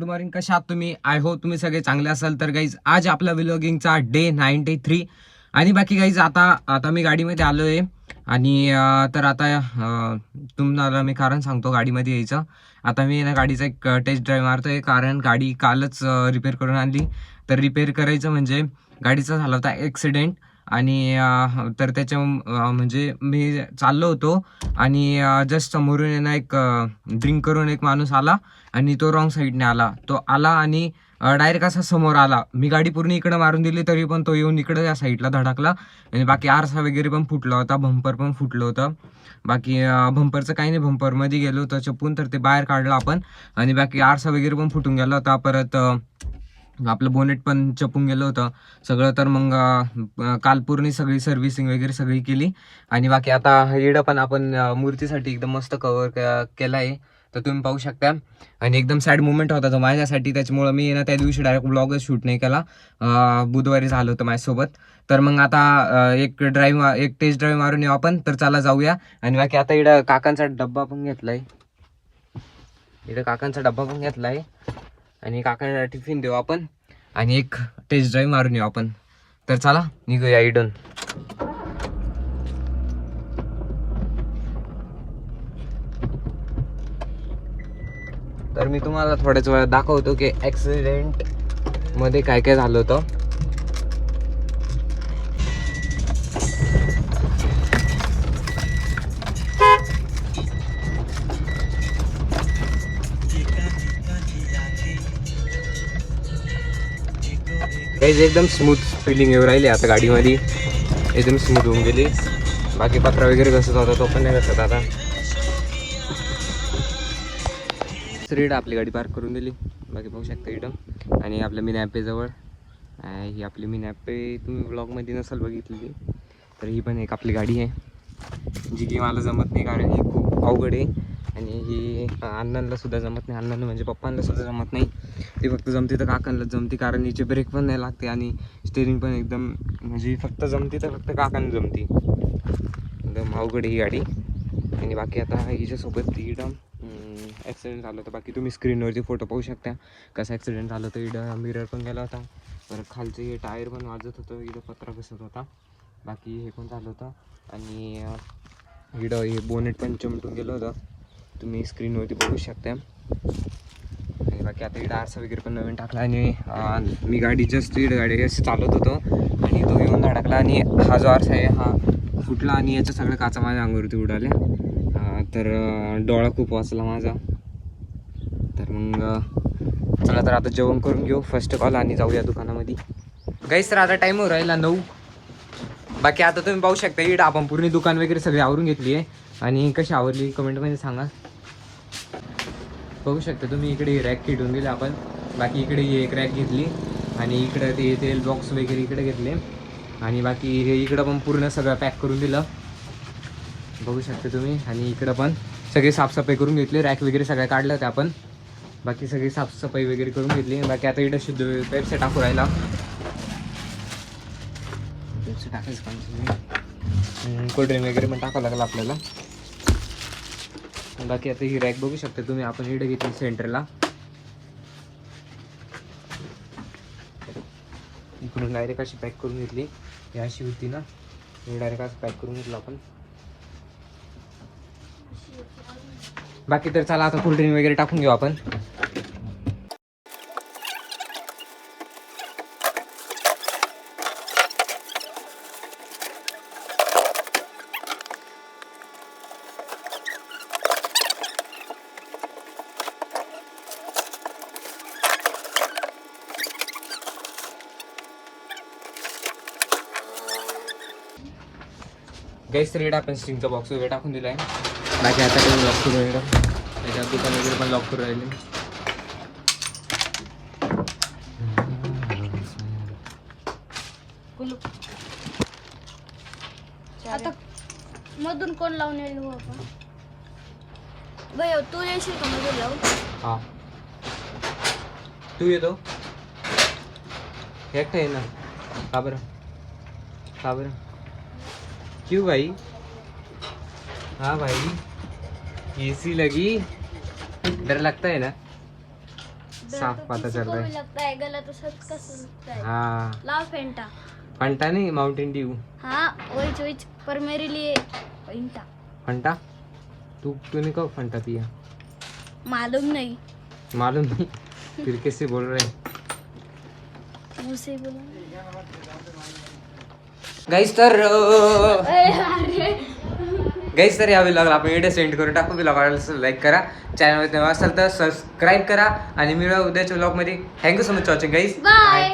Good morning कशा आहात तुम्ही? आय होप तुम्ही सगळे चांगले असाल. तर गाईज आज आपला विलॉगिंगचा डे नाईन्टी थ्री आणि बाकी गाईज आता आता मी गाडीमध्ये आलो आहे आणि तर आता तुम्हाला मी कारण सांगतो गाडीमध्ये यायचं. आता मी ना गाडीचा एक टेस्ट ड्राईव्ह मारतोय. कारण गाडी कालच रिपेअर करून आणली. तर रिपेअर करायचं म्हणजे गाडीचा झाला होता ॲक्सिडेंट आणि तर त्याच्या म्हणजे मी चाललो होतो आणि जस्ट समोरून येणं एक ड्रिंक करून एक माणूस आला आणि तो रॉंग साईडने आला. तो आला आणि डायरेक्ट असा समोर आला. मी गाडी पूर्ण इकडे मारून दिली तरी पण तो येऊन इकडे या साईडला धडकला. आणि बाकी आरसा वगैरे पण फुटला होता भंपर पण फुटलं होतं. बाकी भंपरचं काही नाही भंपरमध्ये गेलो होतं चपून तर ते बाहेर काढलं आपण. आणि बाकी आरसा वगैरे पण फुटून गेला होता. परत आपलं बोनेट पण चपून गेलं होतं. सगळं तर मग कालपूरनी सगळी सर्व्हिसिंग वगैरे सगळी केली. आणि बाकी आता इडं पण आपण मूर्तीसाठी एकदम मस्त कवर केला आहे तर तुम्ही पाहू शकता. आणि एकदम सॅड मुवमेंट होता तो माझ्यासाठी. त्याच्यामुळं मी ना त्या दिवशी डायरेक्ट ब्लॉगच शूट नाही केला. बुधवारी झालं होतं माझ्यासोबत. तर मग आता एक ड्राईव्ह एक टेस्ट ड्राईव्ह मारून येऊ आपण. तर चला जाऊया. आणि बाकी आता इडं काकांचा डब्बा पण घेतला आहे इडं काकांचा डब्बा पण घेतला आहे आणि काकांना टिफिन देऊ आपण. आणि एक टेस्ट ड्राईव्ह मारून येऊ आपण. तर चला निघूया इडून. तर मी तुम्हाला थोड्याच वेळात दाखवतो की ॲक्सिडेंटमध्ये काय काय झालं होतं. काही एकदम स्मूथ फिलिंग येऊ राहिली आता गाडीमध्ये. एकदम स्मूथ होऊन गेली. बाकी पत्रा वगैरे घसत होता तो पण नाही घसत आता. रेड आपली गाडी पार्क करून दिली. बाकी पाहू शकता इकडं आणि आपल्या मिनी ॲपेजवळ ही आपली मिनी ॲपे तुम्ही ब्लॉगमध्ये नसाल बघितलेली तर ही पण एक आपली गाडी आहे. जी की मला जमत नाही कारण ही खूप अवघड आहे. आणि ही अण्णांना सुद्धा जमत नाही. अण्णांना म्हणजे पप्पांना सुद्धा जमत नाही. ती फक्त जमते तर काकांना जमते कारण हिचे ब्रेक पण नाही लागते आणि स्टेरिंग पण एकदम म्हणजे फक्त जमते तर फक्त काकांना जमते. एकदम अवघड आहे ही गाडी. आणि बाकी आता हिच्यासोबत इडम ॲक्सिडेंट झालं होतं. बाकी तुम्ही स्क्रीनवरती फोटो पाहू शकता. कसा ॲक्सिडेंट झालं होतं इडं मिरर पण गेला होता. परत खालचं हे टायर पण वाजत होतं इडं पत्रा घसत होता. बाकी हे पण झालं होतं. आणि इडं हे बोनेट पण चमटून गेलं होतं. तुम्ही स्क्रीनवरती बघू शकता आणि बाकी आता इकडं आरसा वगैरे पण नवीन टाकला आणि मी गाडी जस्ट इकडं गाडी अशी चालवत होतो. आणि तो येऊन धडकला आणि हा जो आरसा आहे हा फुटला आणि याच्या सगळ्या काचा माझ्या अंगावरती उडाल्या तर डोळा खूप वाचला माझा. तर मग चला तर आता जेवण करून घेऊ. फर्स्ट कॉल आणि जाऊया दुकानामध्ये. गाईस तर आता टाईम राहिला नऊ. बाकी आता तुम्ही पाहू शकता इड आपण पूर्ण दुकान वगैरे सगळी आवरून घेतली आहे. आणि कशी आवडली कमेंटमध्ये सांगा. बघू शकता तुम्ही इकडे रॅक खेटून दिले आपण. बाकी इकडे ही एक रॅक घेतली. आणि इकडं ते तेल बॉक्स वगैरे इकडे घेतले. आणि बाकी हे इकडं पण पूर्ण सगळं पॅक करून दिलं. बघू शकता तुम्ही. आणि इकडं पण सगळी साफसफाई करून घेतली. रॅक वगैरे सगळ्या काढल्या होत्या आपण. बाकी सगळी साफसफाई वगैरे करून घेतली. बाकी आता इकडं शुद्ध पेप्से टाकू राहिला. पेप्से टाकायचं कोल्ड्रिंक वगैरे पण टाकावं लागलं आपल्याला. बाकी आता ही रॅक बघू शकता तुम्ही आपण इकडे घेतली सेंटरला इकडून डायरेक्ट अशी पॅक करून घेतली. ही अशी होती ना ही डायरेक्ट असं पॅक करून घेतलं आपण. बाकी तर चला आता कोल्ड्रिंक वगैरे टाकून घेऊ आपण. गॅस रेड आपण स्टिंगचा बॉक्स वगैरे टाकून दिला आहे बाकी आता काही लॉक करू राहिलं त्याच्यात दुकान वगैरे पण लॉक करू राहिले. आता मधून कोण लावून येईल हो आपण? भैया तू येशील का मधून लावून? हा. तू येतो. एकटा आहे ना का बरं? का बरं? क्यों भाई? हाँ भाई एसी लगी। डर लगता है ना? साफ़ तो पता चल रहा है। लगता है गलत तो सब का सकता है। हाँ। लाओ फेंटा। फंटा नहीं माउंटेन ड्यू हाँ पर मेरे लिए फेंटा। फंटा? तू तूने कब फंटा पिया मालूम नहीं। मालूम नहीं? फिर कैसे बोल रहे मुँह से बोला। गाईस तर गाईस तर या व्लॉगला आपण व्हिडिओ सेंड करून टाकू. व्लॉग आवडला लाईक करा. चॅनलमध्ये नवा असाल तर सबस्क्राईब करा. आणि मिळवा उद्याच्या व्लॉगमध्ये thank you so much watching guys bye